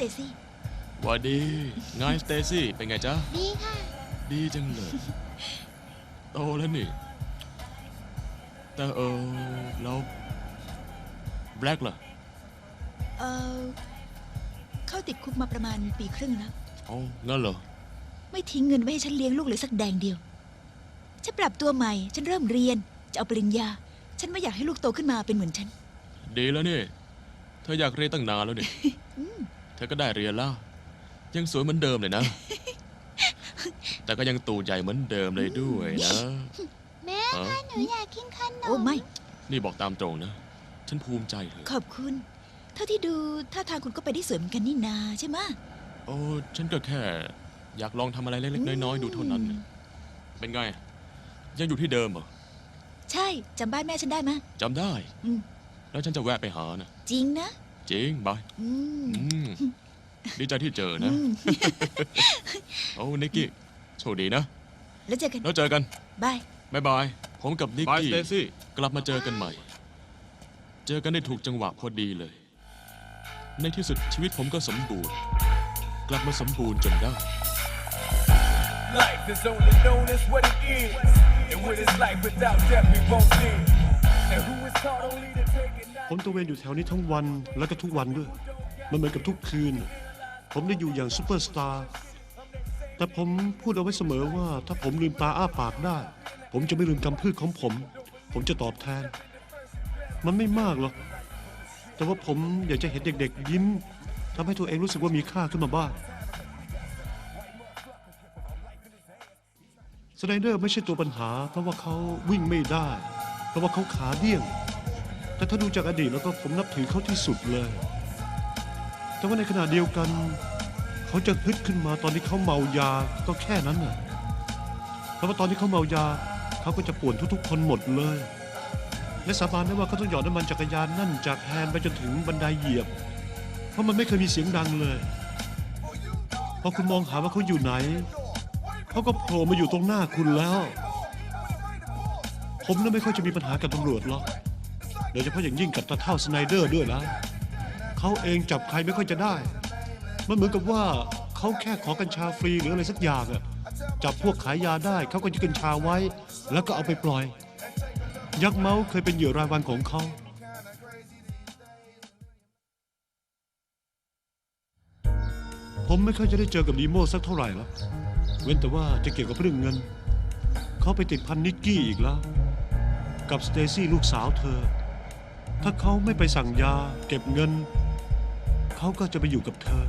เตซี่หวัสดีไงสเตซี่เป็นไงจ๊ะ ดีค่ะ ดีจังเลย โตแล้วนี่ แต่เออแล้วแบล็กล่ะเออเข้าติดคุกมาประมาณปีครึ่งแล้วอ๋องั้นเหรอ ไม่ทิ้งเงินไว้ให้ฉันเลี้ยงลูกเลยสักแดงเดียว ฉันปรับตัวใหม่ ฉันเริ่มเรียน จะเอาปริญญา ฉันไม่อยากให้ลูกโตขึ้นมาเป็นเหมือนฉัน ดีแล้วนี่ เธออยากเรียนตั้งนานแล้วนี่ เธอก็ได้เรียนแล้ว ยังสวยเหมือนเดิมเลยนะ แต่ก็ยังตูใหญ่เหมือนเดิมเลยด้วยนะ แม่ฮะคะ หนูอยากกินขนมโอ้ไม่ นี่บอกตามตรงนะ ฉันภูมิใจเธอขอบคุณ เท่าที่ดูท่าทางคุณก็ไปได้สวยเหมือนกันนี่นาใช่ไหมะโอ้ฉันก็แค่ อยากลองทำอะไรเล็กๆน้อยๆดูเท่านั้นน่ะเป็นไง ยังอยู่ที่เดิมเหรอใช่จำบ้านแม่ฉันได้ไหมะ จำได้ อืม แล้วฉันจะแวะไปหานะ จริงนะ จริงบายอืมอืมดีใจที่เจออืนะมโอ้นิกกี้โชคดีนะ แล้วเจอกัน แล้วเจอกัน บาย บายบาย ผมกับนิกบายกี้สเตซี่กลับมาเจอกันใหม่ เจอกันได้ถูกจังหวะพอดีเลย ในที่สุดชีวิตผมก็สมบูรณ์ กลับมาสมบูรณ์จนได้ Life is only known as what it is. And what is life without death we won't live. ผมตระเวนอยู่แถวนี้ทั้งวันแล้วก็ทุกวันด้วย มันเหมือนกับทุกคืน ผมได้อยู่อย่างซูเปอร์สตาร์แต่ผมพูดเอาไว้เสมอว่า ถ้าผมลืมตาอ้าปากได้ ผมจะไม่ลืมกำพืชของผม ผมจะตอบแทน มันไม่มากหรอกแต่ว่าผมอยากจะเห็นเด็กๆ ยิ้มทำให้ตัวเองรู้สึกว่ามีค่าขึ้นมาบ้างสไนเดอร์ไม่ใช่ตัวปัญหา เพราะว่าเขาวิ่งไม่ได้ เพราะว่าเขาขาเดี้ยง แต่ถ้าดูจากอดีตแล้วก็ผมนับถือเขาที่สุดเลย แต่ว่าในขณะเดียวกัน เขาจะฮึดขึ้นมาตอนที่เขาเมายาก็แค่นั้นน่ะเพราะว่าตอนที่เขาเมายา เขาก็จะป่วนทุกๆ คนหมดเลย และสาบานได้ว่าเขาต้องหยอดน้ำมันจักรยานนั่นจากแฮนด์ไปจนถึงบันไดเหยียบ เพราะมันไม่เคยมีเสียงดังเลย พอคุณมองหาว่าเขาอยู่ไหน เขาก็โผล่มาอยู่ตรงหน้าคุณแล้ว ผมน่ะไม่ค่อยจะมีปัญหากับตำรวจหรอก โดยเฉพาะอย่างยิ่งกับตาเท่าสไนเดอร์ด้วยนะเขาเองจับใครไม่ค่อยจะได้ มันเหมือนกับว่าเขาแค่ขอกัญชาฟรีหรืออะไรสักอย่างอะจับพวกขายยาได้เขาก็ยึดกัญชาไว้ แล้วก็เอาไปปล่อย ยักษ์เมาส์เคยเป็นเหยื่อรายวันของเขาผมไม่ค่อยจะได้เจอกับดีโมสักเท่าไหร่แล้ว เว้นแต่ว่าจะเกี่ยวกับเรื่องเงิน เขาไปติดพันนิกกี้อีกแล้ว กับสเตซี่ลูกสาวเธอ ถ้าเขาไม่ไปสั่งยาเก็บเงิน เขาก็จะไปอยู่กับเธอ